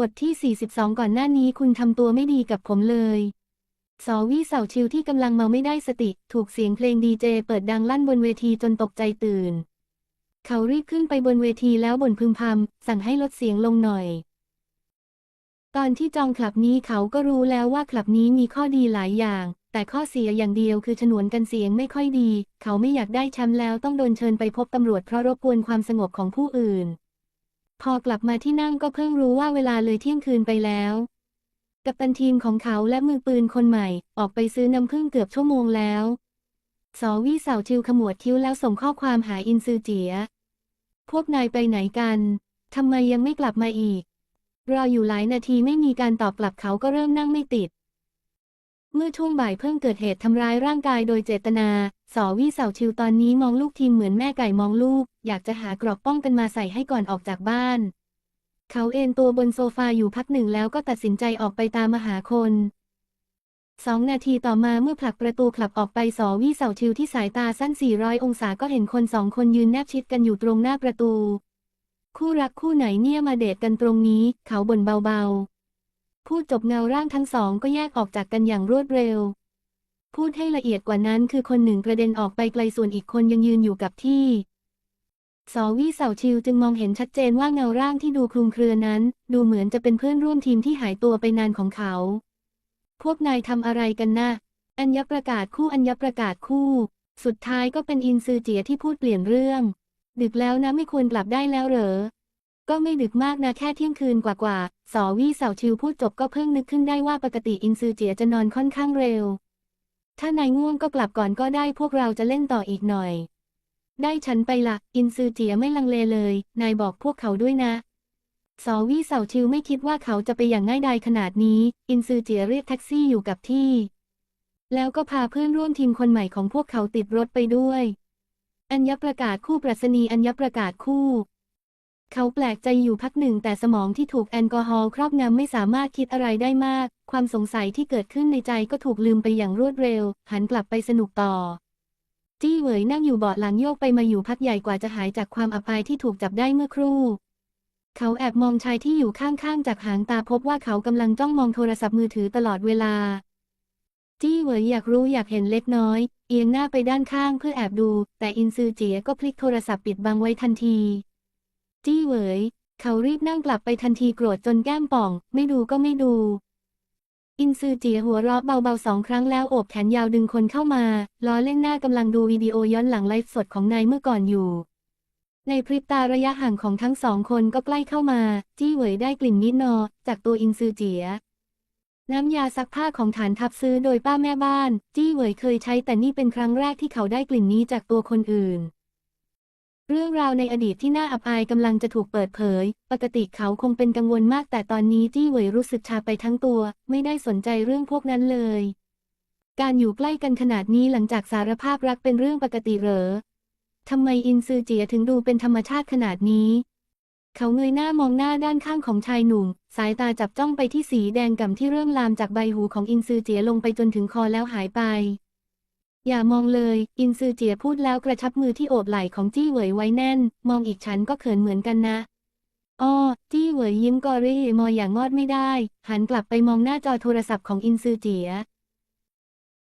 บทที่ 42 ก่อนหน้านี้คุณทำตัวไม่ดีกับผมเลย สอวี่เสาชิวที่กำลังเมาไม่ได้สติ ถูกเสียงเพลงดีเจเปิดดังลั่นบนเวทีจนตกใจตื่น เขารีบขึ้นไปบนเวทีแล้วบ่นพึมพำสั่งให้ลดเสียงลงหน่อย ตอนที่จองคลับนี้เขาก็รู้แล้วว่าคลับนี้มีข้อดีหลายอย่าง แต่ข้อเสียอย่างเดียวคือฉนวนกันเสียงไม่ค่อยดี เขาไม่อยากได้แชมป์แล้วต้องโดนเชิญไปพบตำรวจเพราะรบกวนความสงบของผู้อื่น พอกลับมาที่นั่งก็เพิ่งรู้ว่าเวลาเลยเที่ยงคืนไปแล้ว กัปตันทีมของเขาและมือปืนคนใหม่ ออกไปซื้อน้ำผึ้งเกือบชั่วโมงแล้วสอวี่สาวชิวขมวดคิ้วแล้วส่งข้อความหาอินซือเจีย พวกนายไปไหนกันทำไมยังไม่กลับมาอีก รออยู่หลายนาทีไม่มีการตอบกลับเขาก็เริ่มนั่งไม่ติด เมื่อช่วงบ่ายเพิ่งเกิดเหตุทำร้ายร่างกายโดยเจตนา สอวีเสาชิวตอนนี้มองลูกทีมเหมือนแม่ไก่มองลูก อยากจะหากรอบป้องกันมาใส่ให้ก่อนออกจากบ้าน เขาเอนตัวบนโซฟาอยู่พักหนึ่งแล้วก็ตัดสินใจออกไปตามมาหาคนสองนาทีต่อมาเมื่อผลักประตูคลับออกไปสอวีเสาชิวที่สายตาสั้น 400 องศาก็เห็นคนสองคนยืนแนบชิดกันอยู่ตรงหน้าประตู คู่รักคู่ไหนเนี่ยมาเดทกันตรงนี้ เขาบ่นเบาๆ พูดจบเงาร่างทั้งสองก็แยกออกจากกันอย่างรวดเร็ว พูดให้ละเอียดกว่านั้นคือคนหนึ่งกระเด็นออกไปไกลส่วนอีกคนยังยืนอยู่กับที่สอวี่เสาชิวจึงมองเห็นชัดเจนว่าเงาร่างที่ดูคลุมเครือนั้น ดูเหมือนจะเป็นเพื่อนร่วมทีมที่หายตัวไปนานของเขา พวกนายทำอะไรกันนะ อัญญประกาศคู่อัญญประกาศคู่ สุดท้ายก็เป็นอินซือเจียที่พูดเปลี่ยนเรื่อง ดึกแล้วนะไม่ควรกลับได้แล้วเหรอ ก็ไม่ดึกมากนะแค่เที่ยงคืนกว่าๆ สอวี่เสาชิวพูดจบก็เพิ่งนึกขึ้นได้ว่าปกติอินซือเจียจะนอนค่อนข้างเร็ว ถ้านายง่วงก็กลับก่อนก็ได้พวกเราจะเล่นต่ออีกหน่อย ได้ฉันไปละอินซือเจียไม่ลังเลเลย นายบอกพวกเขาด้วยนะ สอวี่เสาชิวไม่คิดว่าเขาจะไปอย่างง่ายดายขนาดนี้ อินซือเจียเรียกแท็กซี่อยู่กับที่ แล้วก็พาเพื่อนร่วมทีมคนใหม่ของพวกเขาติดรถไปด้วย อัญญประกาศคู่ปรัชนีอัญญประกาศคู่ เขาแปลกใจอยู่พักหนึ่งแต่สมองที่ถูกแอลกอฮอล์ครอบงำไม่สามารถคิดอะไรได้มาก ความสงสัยที่เกิดขึ้นในใจก็ถูกลืมไปอย่างรวดเร็ว หันกลับไปสนุกต่อ จี้เหวยนั่งอยู่เบาะหลังโยกไปมาอยู่พักใหญ่กว่าจะหายจากความอับอายที่ถูกจับได้เมื่อครู่ เขาแอบมองชายที่อยู่ข้างๆจากหางตาพบว่าเขากำลังจ้องมองโทรศัพท์มือถือตลอดเวลา จี้เหวยอยากรู้อยากเห็นเล็กน้อย เอียงหน้าไปด้านข้างเพื่อแอบดู แต่อินซือเจียก็พลิกโทรศัพท์ปิดบังไว้ทันที จี้เหวยเขารีบนั่งกลับไปทันทีโกรธจนแก้มป่อง ไม่ดูก็ไม่ดู อินซือเจียหัวเราะเบาๆสองครั้งแล้วโอบแขนยาวดึงคนเข้ามา ล้อเล่นหน้ากำลังดูวิดีโอย้อนหลังไลฟ์สดของนายเมื่อก่อนอยู่ ในพริบตาระยะห่างของทั้งสองคนก็ใกล้เข้ามา จี้เหวยได้กลิ่นนิดนอ จากตัวอินซือเจียน้ำยาซักผ้าของฐานทัพซื้อโดยป้าแม่บ้าน จี้เหวยเคยใช้แต่นี่เป็นครั้งแรกที่เขาได้กลิ่นนี้จากตัวคนอื่น เรื่องราวในอดีตที่น่าอับอายกำลังจะถูกเปิดเผย ปกติเขาคงเป็นกังวลมากแต่ตอนนี้จี้เหวยรู้สึกชาไปทั้งตัว ไม่ได้สนใจเรื่องพวกนั้นเลย การอยู่ใกล้กันขนาดนี้หลังจากสารภาพรักเป็นเรื่องปกติเหรอทำไมอินซือเจียถึงดูเป็นธรรมชาติขนาดนี้ เขาเงยหน้ามองหน้าด้านข้างของชายหนุ่ม สายตาจับจ้องไปที่สีแดงก่ำที่เริ่มลามจากใบหูของอินซือเจียลงไปจนถึงคอแล้วหายไป อย่ามองเลย อินซือเจียพูดแล้วกระชับมือที่โอบไหล่ของจี้เหวยไว้แน่น มองอีกฉันก็เขินเหมือนกันนะอ้อจี้เหวยยิ้มกอรี่มออย่างงอดไม่ได้ หันกลับไปมองหน้าจอโทรศัพท์ของอินซือเจีย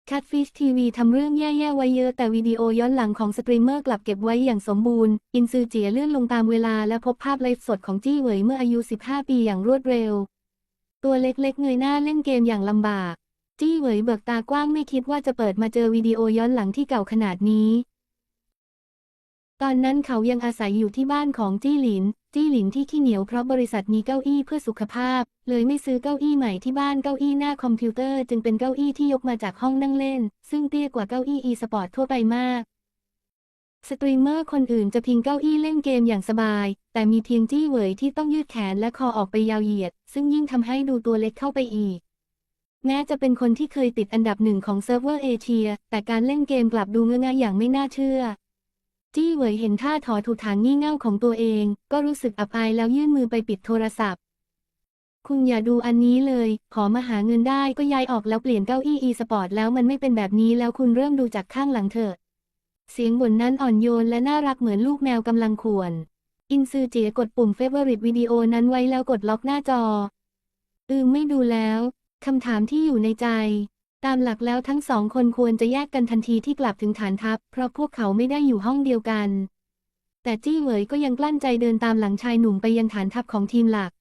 Catfish TV ทำเรื่องแย่ๆไว้เยอะแต่วิดีโอย้อนหลังของสตรีมเมอร์กลับเก็บไว้อย่างสมบูรณ์ อินซือเจียเลื่อนลงตามเวลาและพบภาพไลฟ์สดของจี้เหวยเมื่ออายุ 15 ปีอย่างรวดเร็ว ตัวเล็กๆเงยหน้าเล่นเกมอย่างลำบาก จี้เหวยเบิกตากว้างไม่คิดว่าจะเปิดมาเจอวิดีโอย้อนหลังที่เก่าขนาดนี้ ตอนนั้นเขายังอาศัยอยู่ที่บ้านของจี้หลิน จี้หลินที่ขี้เหนียวเพราะบริษัทมีเก้าอี้เพื่อสุขภาพ เลยไม่ซื้อเก้าอี้ใหม่ที่บ้านเก้าอี้หน้าคอมพิวเตอร์จึงเป็นเก้าอี้ที่ยกมาจากห้องนั่งเล่น ซึ่งเตี้ยกว่าเก้าอี้อีสปอร์ตทั่วไปมากสตรีมเมอร์คนอื่นจะพิงเก้าอี้เล่นเกมอย่างสบาย แต่มีเพียงจี้เหวยที่ต้องยืดแขนและคอออกไปยาวเหยียด ซึ่งยิ่งทำให้ดูตัวเล็กเข้าไปอีก แม้จะเป็นคนที่เคยติดอันดับหนึ่งของเซิร์ฟเวอร์เอเชีย แต่การเล่นเกมกลับดูง่ายๆอย่างไม่น่าเชื่อ จี้เหวยเห็นท่าถอถูกทางงี่เง่าของตัวเอง ก็รู้สึกอับอายแล้วยื่นมือไปปิดโทรศัพท์ คุณอย่าดูอันนี้เลย ขอมาหาเงินได้ก็ย้ายออกแล้วเปลี่ยนเก้าอี้อีสปอร์ตแล้วมันไม่เป็นแบบนี้แล้วคุณเริ่มดูจากข้างหลังเถอะ เสียงบ่นนั้นอ่อนโยนและน่ารักเหมือนลูกแมวกำลังขวน อินซือเจียกดปุ่มเฟเวอริตวิดีโอนั้นไว้แล้วกดล็อกหน้าจออืมไม่ดูแล้ว คำถามที่อยู่ในใจ ตามหลักแล้วทั้งสองคนควรจะแยกกันทันทีที่กลับถึงฐานทัพ เพราะพวกเขาไม่ได้อยู่ห้องเดียวกัน แต่จี้เหวยก็ยังกลั้นใจเดินตามหลังชายหนุ่มไปยังฐานทัพของทีมหลัก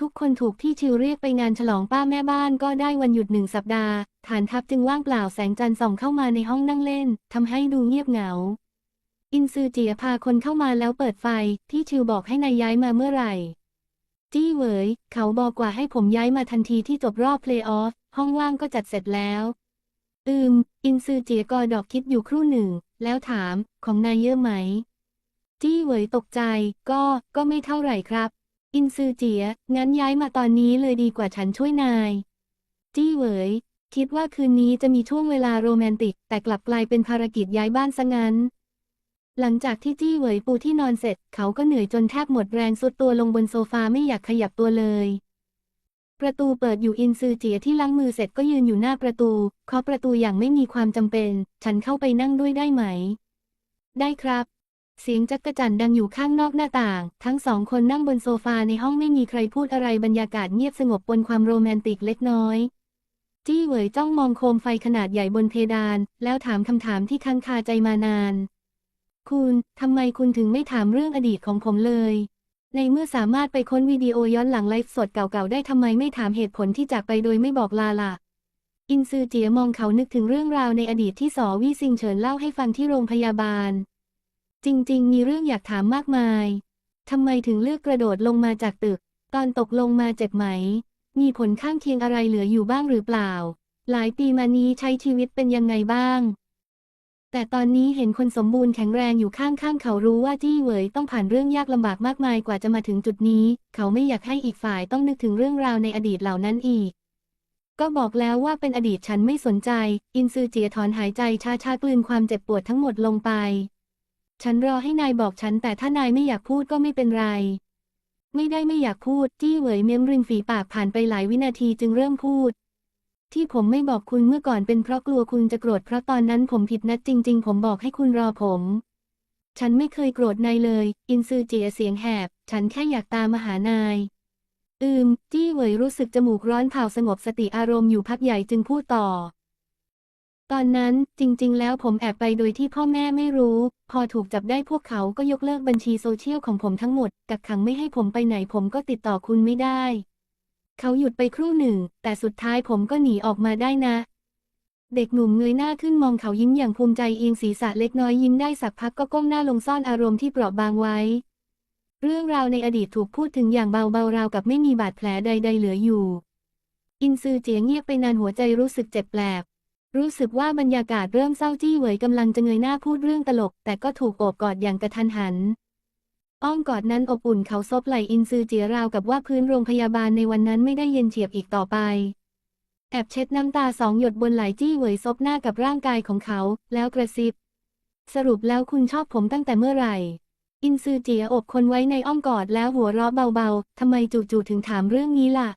ทุกคนถูกที่ชิวเรียกไปงานฉลองป้าแม่บ้านก็ได้วันหยุดหนึ่งสัปดาห์ ฐานทัพจึงว่างเปล่าแสงจันทร์ส่องเข้ามาในห้องนั่งเล่นทำให้ดูเงียบเหงาอินซือเจียพาคนเข้ามาแล้วเปิดไฟ ที่ชิวบอกให้นายย้ายมาเมื่อไหร่ จี้เหวยเขาบอกว่าให้ผมย้ายมาทันทีที่จบรอบเพลย์ออฟ ห้องว่างก็จัดเสร็จแล้ว อืม อินซือเจียกอดอกคิดอยู่ครู่หนึ่ง แล้วถาม ของนายเยอะไหม จี้เหวยตกใจ ก็ ก็ไม่เท่าไหร่ครับ อินซือเจีย งั้นย้ายมาตอนนี้เลยดีกว่าฉันช่วยนาย จี้เหวยคิดว่าคืนนี้จะมีช่วงเวลาโรแมนติก แต่กลับกลายเป็นภารกิจย้ายบ้านซะงั้น หลังจากที่จี้เหวยปูที่นอนเสร็จ เขาก็เหนื่อยจนแทบหมดแรงสุดตัวลงบนโซฟาไม่อยากขยับตัวเลย ประตูเปิดอยู่อินซือเจียที่ล้างมือเสร็จก็ยืนอยู่หน้าประตูเคาะประตูอย่างไม่มีความจำเป็น ฉันเข้าไปนั่งด้วยได้ไหม ได้ครับ เสียงจักระจันดังอยู่ข้างนอกหน้าต่าง ทั้งสองคนนั่งบนโซฟาในห้องไม่มีใครพูดอะไรบรรยากาศเงียบสงบปนความโรแมนติกเล็กน้อยจี้เหวยจ้องมองโคมไฟขนาดใหญ่บนเพดาน แล้วถามคำถามที่ค้างคาใจมานาน คุณทำไมคุณถึงไม่ถามเรื่องอดีตของผมเลย ในเมื่อสามารถไปค้นวิดีโอย้อนหลังไลฟ์สดเก่าๆได้ทำไมไม่ถามเหตุผลที่จากไปโดยไม่บอกลาล่ะ อินซือเจียมองเขานึกถึงเรื่องราวในอดีตที่สอวี่ซิงเฉินเล่าให้ฟังที่โรงพยาบาล จริง ๆ มีเรื่องอยากถามมากมายทำไมถึงเลือกกระโดดลงมาจากตึก ตอนตกลงมาเจ็บไหม มีผลข้างเคียงอะไรเหลืออยู่บ้างหรือเปล่า หลายปีมานี้ใช้ชีวิตเป็นยังไงบ้าง แต่ตอนนี้เห็นคนสมบูรณ์แข็งแรงอยู่ข้างๆ เขารู้ว่าจี้เหวยต้องผ่านเรื่องยากลำบากมากมายกว่าจะมาถึงจุดนี้ เขาไม่อยากให้อีกฝ่ายต้องนึกถึงเรื่องราวในอดีตเหล่านั้นอีก ก็บอกแล้วว่าเป็นอดีตฉันไม่สนใจ อินซือเจียถอนหายใจชาๆกลืนความเจ็บปวดทั้งหมดลงไป ฉันรอให้นายบอกฉัน แต่ถ้านายไม่อยากพูดก็ไม่เป็นไร ไม่ได้ไม่อยากพูด จี้เหวยเม้มริมฝีปากผ่านไปหลายวินาทีจึงเริ่มพูด ที่ผมไม่บอกคุณเมื่อก่อนเป็นเพราะกลัวคุณจะโกรธเพราะตอนนั้นผมผิดนัดจริง ๆ ผมบอกให้คุณรอผม ฉันไม่เคยโกรธนายเลย อินซือเจียเสียงแหบ ฉันแค่อยากตามมาหานาย อืม จี้เหวยรู้สึกจมูกร้อนเผาสงบสติอารมณ์อยู่พักใหญ่จึงพูดต่อ ตอนนั้นจริง ๆ แล้วผมแอบไปโดยที่พ่อแม่ไม่รู้ พอถูกจับได้พวกเขาก็ยกเลิกบัญชีโซเชียลของผมทั้งหมดกักขังไม่ให้ผมไปไหนผมก็ติดต่อคุณไม่ได้ เขาหยุดไปครู่หนึ่ง แต่สุดท้ายผมก็หนีออกมาได้นะ เด็กหนุ่มเงยหน้าขึ้นมองเขายิ้มอย่างภูมิใจเอียงศีรษะเล็กน้อยยิ้มได้สักพักก็ก้มหน้าลงซ่อนอารมณ์ที่เปราะบางไว้ เรื่องราวในอดีตถูกพูดถึงอย่างเบาๆราวกับไม่มีบาดแผลใด ๆ เหลืออยู่ อินซือเจียงเงียบไปนานหัวใจรู้สึกเจ็บแปลบรู้สึกว่าบรรยากาศเริ่มเศร้าจี้เหวยกำลังจะเงยหน้าพูดเรื่องตลก แต่ก็ถูกโอบกอดอย่างกระทันหัน อ้อมกอดนั้นอบอุ่นเขาซบไหล่อินซือเจียราวกับว่าพื้นโรงพยาบาลในวันนั้นไม่ได้เย็นเฉียบอีกต่อไป แอบเช็ดน้ำตาสองหยดบนไหล่จี้เหวยซบหน้ากับร่างกายของเขา แล้วกระซิบ สรุปแล้วคุณชอบผมตั้งแต่เมื่อไหร่ อินซือเจียอบคนไว้ในอ้อมกอดแล้วหัวเราะเบาๆทำไมจู่ๆถึงถามเรื่องนี้ล่ะ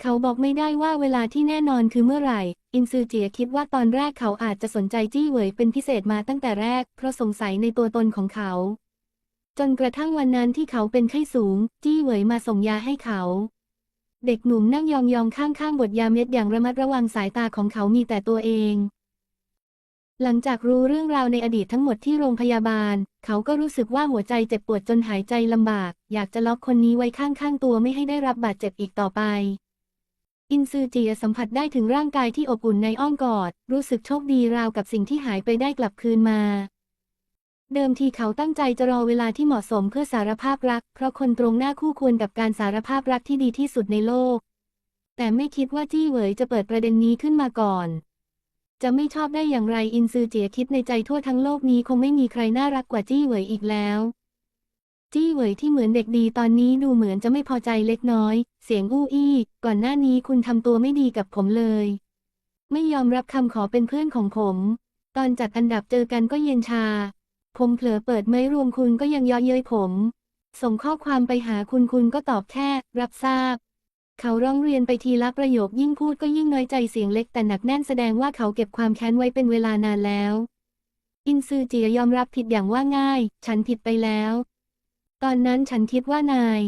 เขาบอกไม่ได้ว่าเวลาที่แน่นอนคือเมื่อไหร่ อินซือเจียคิดว่าตอนแรกเขาอาจจะสนใจจี้เหวยเป็นพิเศษมาตั้งแต่แรก เพราะสงสัยในตัวตนของเขา จนกระทั่งวันนั้นที่เขาเป็นไข้สูง จี้เหวยมาส่งยาให้เขา เด็กหนุ่มนั่งยองๆข้างๆบทยาเม็ดอย่างระมัดระวังสายตาของเขามีแต่ตัวเอง หลังจากรู้เรื่องราวในอดีตทั้งหมดที่โรงพยาบาล เขาก็รู้สึกว่าหัวใจเจ็บปวดจนหายใจลำบาก อยากจะล็อกคนนี้ไว้ข้างๆตัวไม่ให้ได้รับบาดเจ็บอีกต่อไป อินซือเจียสัมผัสได้ถึงร่างกายที่อบอุ่นในอ้อมกอด รู้สึกโชคดีราวกับสิ่งที่หายไปได้กลับคืนมา เดิมทีเขาตั้งใจจะรอเวลาที่เหมาะสมเพื่อสารภาพรัก เพราะคนตรงหน้าคู่ควรกับการสารภาพรักที่ดีที่สุดในโลก แต่ไม่คิดว่าจี้เหวยจะเปิดประเด็นนี้ขึ้นมาก่อน จะไม่ชอบได้อย่างไรอินซือเจียคิดในใจทั่วทั้งโลกนี้คงไม่มีใครน่ารักกว่าจี้เหวยอีกแล้ว จี้เหวยที่เหมือนเด็กดีตอนนี้ดูเหมือนจะไม่พอใจเล็กน้อย เสียงอู้อี้ ก่อนหน้านี้คุณทำตัวไม่ดีกับผมเลย ไม่ยอมรับคำขอเป็นเพื่อนของผม ตอนจัดอันดับเจอกันก็เย็นชา ผมเผลอเปิดไม่รวมคุณก็ยังเย่อเย้ยผม ส่งข้อความไปหาคุณคุณก็ตอบแค่ รับทราบ เขาร้องเรียนไปทีละประโยคยิ่งพูดก็ยิ่งน้อยใจเสียงเล็กแต่หนักแน่นแสดงว่าเขาเก็บความแค้นไว้เป็นเวลานานแล้ว อินซือจียยอมรับผิดอย่างว่าง่าย ฉันผิดไปแล้ว ตอนนั้นฉันคิดว่านาย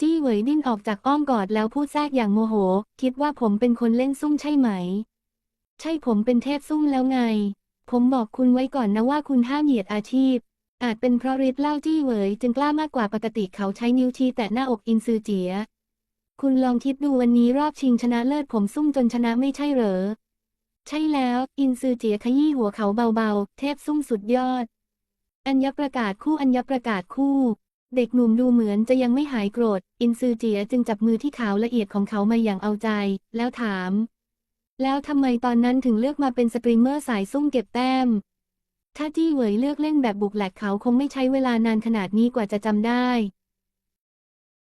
จี้เหวยดิ้นออกจากอ้อมกอดแล้วพูดแทรกอย่างโมโห คิดว่าผมเป็นคนเล่นซุ่มใช่ไหม ใช่ผมเป็นเทพซุ่มแล้วไง ผมบอกคุณไว้ก่อนนะว่าคุณห้ามเหยียดอาชีพ อาจเป็นเพราะฤทธิ์เล่าจี้เหวยจึงกล้ามากกว่าปกติเขาใช้นิ้วชี้แตะหน้าอกอินซือเจีย คุณลองคิดดูวันนี้รอบชิงชนะเลิศผมซุ่มจนชนะไม่ใช่เหรอ ใช่แล้ว อินซือเจียขยี้หัวเขาเบาๆ เทพซุ่มสุดยอด อัญญประกาศคู่อัญญประกาศคู่ เด็กหนุ่มดูเหมือนจะยังไม่หายโกรธ อินซือเจียจึงจับมือที่ขาวละเอียดของเขามาอย่างเอาใจ แล้วถาม แล้วทำไมตอนนั้นถึงเลือกมาเป็นสตรีมเมอร์สายซุ่มเก็บแต้ม ถ้าจี้เหวยเลือกเล่นแบบบุกแหลกเขาคงไม่ใช้เวลานานขนาดนี้กว่าจะจำได้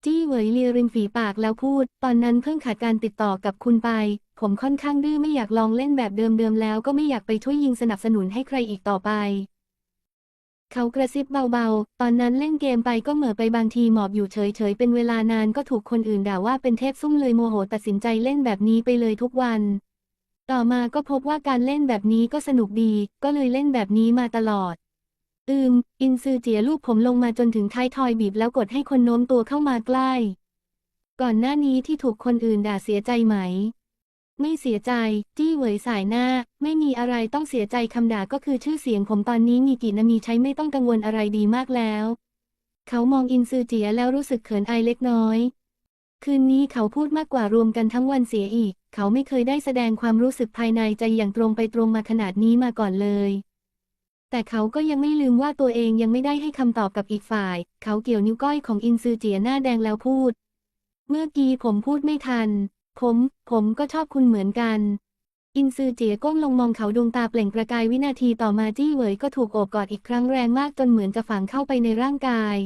จี้เหวยเลียริมฝีปากแล้วพูด ตอนนั้นเพิ่งขาดการติดต่อกับคุณไป ผมค่อนข้างดื้อไม่อยากลองเล่นแบบเดิมๆแล้วก็ไม่อยากไปช่วยยิงสนับสนุนให้ใครอีกต่อไป เขากระซิบเบาๆ ตอนนั้นเล่นเกมไปก็เหม่อไปบางทีหมอบอยู่เฉยๆ เป็นเวลานานก็ถูกคนอื่นด่าว่าเป็นเทพซุ่มเลยโมโหตัดสินใจเล่นแบบนี้ไปเลยทุกวัน ต่อมาก็พบว่าการเล่นแบบนี้ก็สนุกดี ก็เลยเล่นแบบนี้มาตลอด อืม อินซือเจียลูกผมลงมาจนถึงท้ายทอยบีบแล้วกดให้คนโน้มตัวเข้ามาใกล้ ก่อนหน้านี้ที่ถูกคนอื่นด่าเสียใจไหม ไม่เสียใจ จี้เหวยสายหน้า ไม่มีอะไรต้องเสียใจคำด่าก็คือชื่อเสียงผมตอนนี้มีกี่นามีใช้ไม่ต้องกังวลอะไรดีมากแล้ว เขามองอินซือเจียแล้วรู้สึกเขินอายเล็กน้อย คืนนี้เขาพูดมากกว่ารวมกันทั้งวันเสียอีก เขาไม่เคยได้แสดงความรู้สึกภายในใจอย่างตรงไปตรงมาขนาดนี้มาก่อนเลย แต่เขาก็ยังไม่ลืมว่าตัวเองยังไม่ได้ให้คำตอบกับอีกฝ่าย เขาเกี่ยวนิ้วก้อยของอินซือเจียหน้าแดงแล้วพูด เมื่อกี้ผมพูดไม่ทัน ผม ผมก็ชอบคุณเหมือนกัน อินซือเจียก้มลงมองเขาดวงตาเปล่งประกายวินาทีต่อมาจี้เหวยก็ถูกโอบกอดอีกครั้งแรงมากจนเหมือนจะฝังเข้าไปในร่างกาย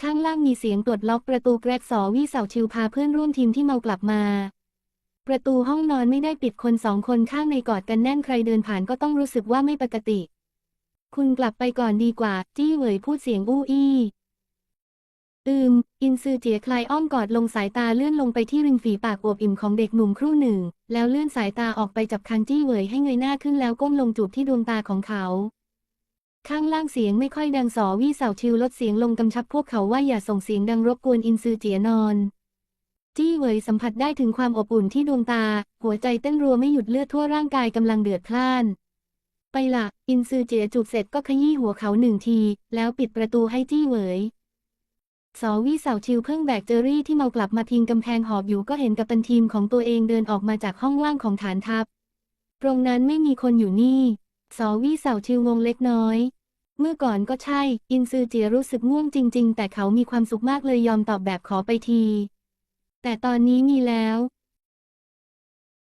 ข้างล่างมีเสียงปลดล็อกประตูแกรกสอวี่เสาชิวพาเพื่อนร่วมทีมที่เมากลับมา ประตูห้องนอนไม่ได้ปิดคนสองคนข้างในกอดกันแน่นใครเดินผ่านก็ต้องรู้สึกว่าไม่ปกติ คุณกลับไปก่อนดีกว่า จี้เหวยพูดเสียงอู้อี้อืม อินซือเจียคลายอ้อมกอดลงสายตาเลื่อนลงไปที่ริมฝีปากอวบอิ่มของเด็กหนุ่มครู่หนึ่ง แล้วเลื่อนสายตาออกไปจับคางจี้เหวยให้เงยหน้าขึ้นแล้วก้มลงจูบที่ดวงตาของเขา ข้างล่างเสียงไม่ค่อยดังสอวี่เสาชิวลดเสียงลงกำชับพวกเขาว่าอย่าส่งเสียงดังรบกวนอินซือเจียนอน จี้เหวยสัมผัสได้ถึงความอบอุ่นที่ดวงตา หัวใจเต้นรัวไม่หยุดเลือดทั่วร่างกายกำลังเดือดพล่าน ไปละอินซือเจียจูบเสร็จก็ขยี้หัวเขาหนึ่งที แล้วปิดประตูให้จี้เหวยสอวี่เสาชิวเพิ่งแบกเจอรี่ที่เมากลับมาพิงกำแพงหอบอยู่ก็เห็นกับตันทีมของตัวเองเดินออกมาจากห้องว่างของฐานทัพ ตรงนั้นไม่มีคนอยู่นี่สอวี่เสาชิวงงเล็กน้อย เมื่อก่อนก็ใช่ อินซือเจียรู้สึกง่วงจริง ๆ แต่เขามีความสุขมากเลยยอมตอบแบบขอไปที แต่ตอนนี้มีแล้ว